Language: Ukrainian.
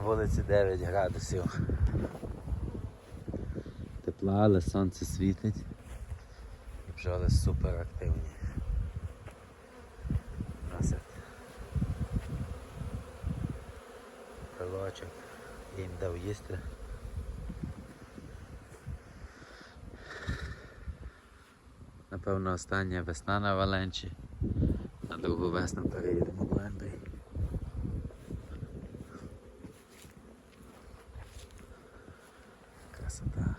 вулиці 9 градусів. Тепла, але сонце світить. І бджоли супер активні. Носять пилочок. Їм дав їсти. Напевно, остання весна на Валенчі. На другу весну переїдемо в Лендрій. Красота.